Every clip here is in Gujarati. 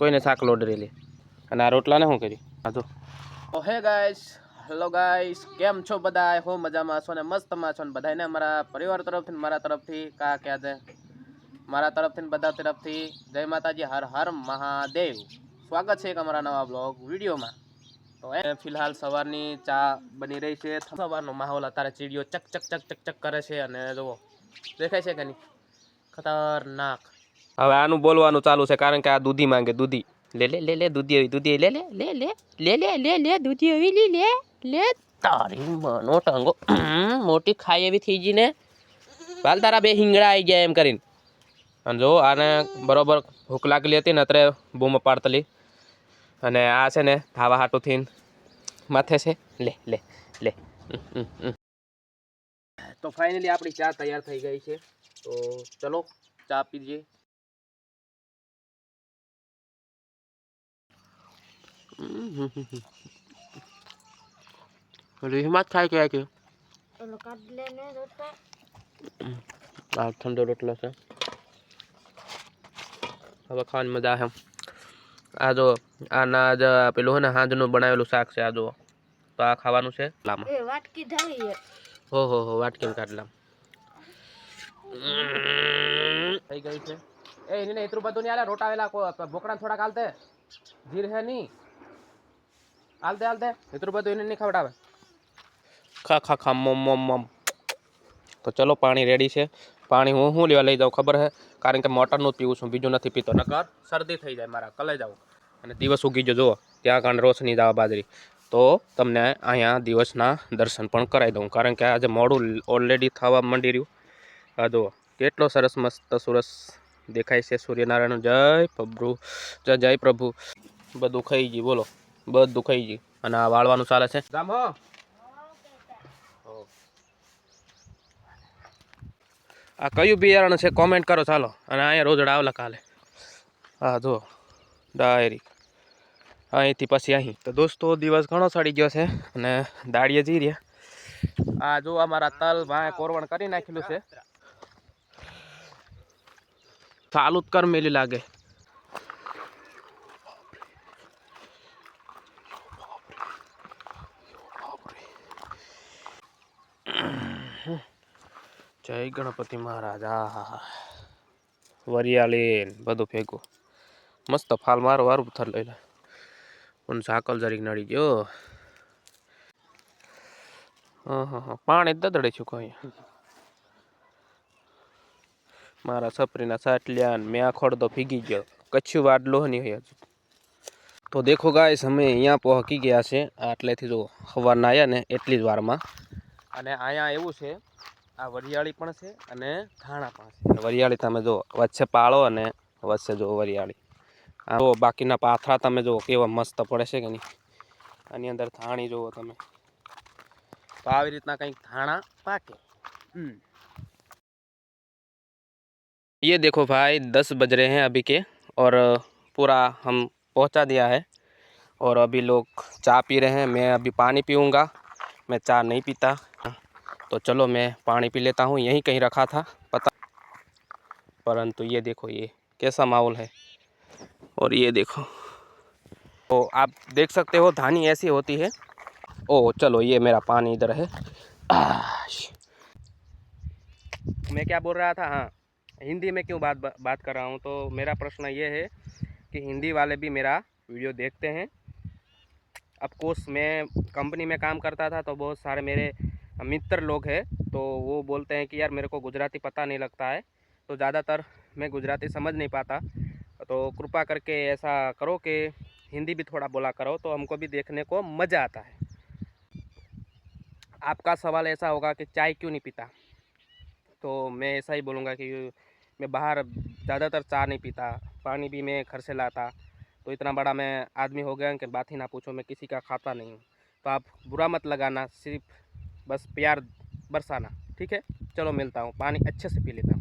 કોઈને શાક લોડ લોડરેલી અને આ રોટલાને શું કરી હા તો હે ગાઈસ હેલો ગાઈસ કેમ છો બધા હો મજામાં છો ને મસ્તમાં છો ને બધાને મારા પરિવાર તરફથી મારા તરફથી કા ક્યાં છે મારા તરફથી બધા તરફથી જય માતાજી હર હર મહાદેવ સ્વાગત છે એક અમારા નવા બ્લોગ વિડીયોમાં તો એ ફિલહાલ સવારની ચા બની રહી છે સવારનો માહોલ અત્યારે ચીડીઓ ચક ચક ચક ચક ચક કરે છે અને જુઓ દેખાય છે કે નહીં ખતરનાક હવે આનું બોલવાનું ચાલુ છે કારણ કે આ દૂધી માંગે દૂધી લે લે લે લે દૂધી આવી દૂધી લે લે લે લે લે લે લે લે દૂધી આવી લી લે લે તારી મનો ટાંગો મોટી ખાઈ એવી થઈ જઈને વાલ તારા બે હિંગડા આવી ગયા એમ કરીને અને જો આને બરોબર ભૂખ લાગેલી હતી ને અત્રે બૂમ પાડતલી અને આ છે ને ધાવા હાટું થઈને માથે છે લે લે લે તો ફાઇનલી આપણી ચા તૈયાર થઈ ગઈ છે તો ચલો ચા પીજીએ हरी हिम्मत खाए क्या के और ठंडो रोटला से હવે ખાવાની મજા આવે આ જો આના જ પેલું હોય ને હાંજનું બનાવેલું શાક છે આ જુઓ તો આ ખાવાનું છે વાટકી ધારી હો હો હો વાટકી કાઢલા થઈ ગઈ છે એ એને એટલું બધું નહીં આલે રોટાવેલા બોકડા થોડા કાલતે જીર હે નહીં હાલ દે હાલ દે એટલું બધું એને નહીં ખવડાવે ખા ખા ખા મમ મમ મમ તો ચલો પાણી રેડી છે પાણી હું શું લેવા લઈ જાઉં ખબર છે કારણ કે મોટરનું જ પીવું છું બીજું નથી પીતો નકર શરદી થઈ જાય મારા કલે જાઉં અને દિવસ ઉગી જજો જુઓ ત્યાં કારણ રોશની દાવા બાજરી તો તમને અહીંયા દિવસના દર્શન પણ કરાવી દઉં કારણ કે આજે મોડું ઓલરેડી થવા માંડી રહ્યું જુઓ કેટલો સરસ મસ્ત સુરસ દેખાય છે સૂર્યનારાયણ જય પ્રભુ જય પ્રભુ બધું ખાઈ ગયું બોલો બધું ખાઈ ગયું અને આ વાળવાનું ચાલે છે આ કયું બિયારણ છે કોમેન્ટ કરો ચાલો અને અહીંયા રોજડા આવલા કાલે હા જો ડાયરી અહીંથી પછી અહીં તો દોસ્તો દિવસ ઘણો સડી ગયો છે અને દાળીએ જઈ રહ્યા આ જો અમારા તલ ભાઈ કોરવણ કરી નાખેલું છે ચાલુ જ કર લાગે જય ગણપતિ મહારાજા આ વરિયાળી બધું ભેગું મસ્ત ફાલ મારો વારું પથ્થર લઈ લે પણ સાકલ જરીક નડી ગયો પાણી દદડે છું કોઈ મારા સપરીના સાટલિયા મેં આ ખોડદો ભીગી ગયો કચ્છું વાડલો નહીં હોય હજુ તો દેખો ગાઈસ અમે અહીંયા પહોંચી ગયા છે આટલેથી જો સવારના આવ્યા ને એટલી જ વારમાં અને અહીંયા એવું છે આ વરિયાળી પણ છે અને ખાણા પણ છે વરિયાળી તમે જો વાટ છે પાળો અને વાટ છે જો વરિયાળી આ જો બાકીના પાથરા તમે જો કેવા મસ્ત પડે છે કેની આની અંદર થાણી જોવો તમે તો આવી રીતના કંઈક ખાણા પાકે હમ યે દેખો ભાઈ 10 બજ રહે છે ابھی કે ઓર પૂરા હમ પહોંચા દિયા હે ઓર ابھی લોકો ચા પી રહે મેં ابھی પાણી પીઉંગા મેં ચા નહીં પીતા तो चलो मैं पानी पी लेता हूँ यहीं कहीं रखा था पता परंतु ये देखो ये कैसा माहौल है और ये देखो तो आप देख सकते हो धानी ऐसी होती है ओ चलो ये मेरा पानी इधर है मैं क्या बोल रहा था हाँ हिंदी में क्यों बात बात कर रहा हूँ तो मेरा प्रश्न ये है कि हिंदी वाले भी मेरा वीडियो देखते हैं कोर्स मैं कंपनी में काम करता था तो बहुत सारे मेरे मित्र लोग हैं तो वो बोलते हैं कि यार मेरे को गुजराती पता नहीं लगता है तो ज़्यादातर मैं गुजराती समझ नहीं पाता तो कृपा करके ऐसा करो कि हिंदी भी थोड़ा बोला करो तो हमको भी देखने को मज़ा आता है आपका सवाल ऐसा होगा कि चाय क्यों नहीं पीता तो मैं ऐसा ही बोलूँगा कि मैं बाहर ज़्यादातर चाय नहीं पीता पानी भी मैं घर से लाता तो इतना बड़ा मैं आदमी हो गया कि बात ही ना पूछो मैं किसी का खाता नहीं हूँ तो आप बुरा मत लगाना सिर्फ बस प्यार बरसाना ठीक है चलो मिलता हूँ पानी अच्छे से पी लेता हूँ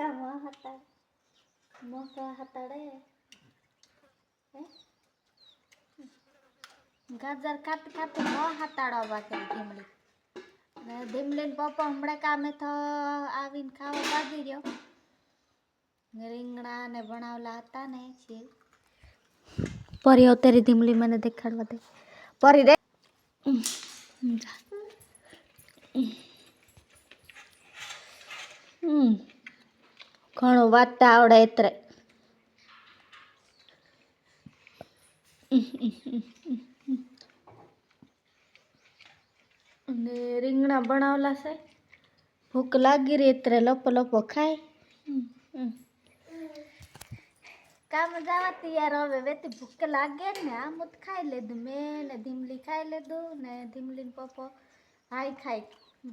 का मो हाता मो का हाता रे गाजर काट काट मो हाता रो बाके धीमले धीमले पापा हमरे का में तो आविन खाओ बाजी रियो रिंगड़ा ने बनाव लाता ने छी परी हो तेरी धीमली मैंने देखा परी रे 嗯。ઘણું વાંચતા આવડે એતરે અને રીંગણા બનાવલા છે ભૂખ લાગી રહી એતરે લપો લપો ખાય કામ જવા તૈયાર હવે વેતી ભૂખ લાગે ને આમ જ ખાઈ લીધું મેં ને ધીમલી ખાઈ લીધું ને ધીમલી પપ્પો હાય ખાઈ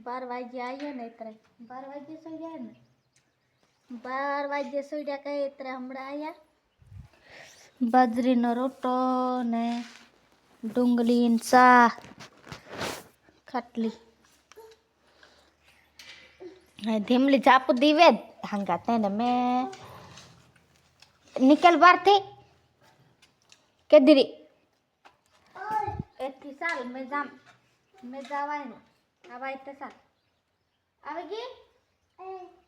બાર વાગ્યે આવ્યા ને એતરે બાર વાગ્યે સુઈ જાય ને बार वाजे सुड़ा का इतरे हमरा या बजरी नरोटो ने डुंगली इंसा खटली है धीमली चापु दीवे हंगाते ने मैं निकल बार थे के दिरी एथी साल मैं जाम मैं जावा है अब आई साल अब की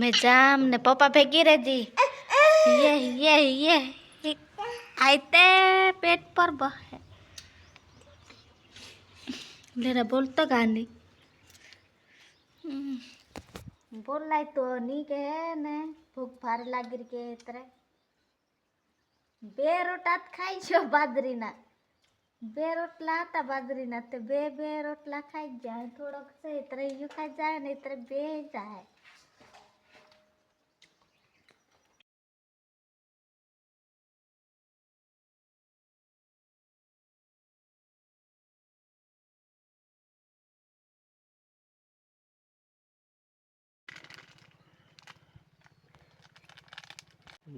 मैं મેં જામ ને પપ્પા ભેગી રહેજી ये ये યે આયતે પેટ પર બહે लेरा बोल तो गाने बोल लाई तो नी के ने भूख फार रही के तरे बे रोटात खाई छो बादरीना बे रोटला था बादरीना ते बे बे रोटला खाई जाए थोड़ा से इतरे यू खाई जाए ने इतरे बे जाए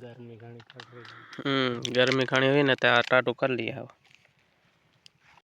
ગરમી ઘણી પડ રહી હम्म गर्मी घनी हुई ना तो आटा टू कर लिया हो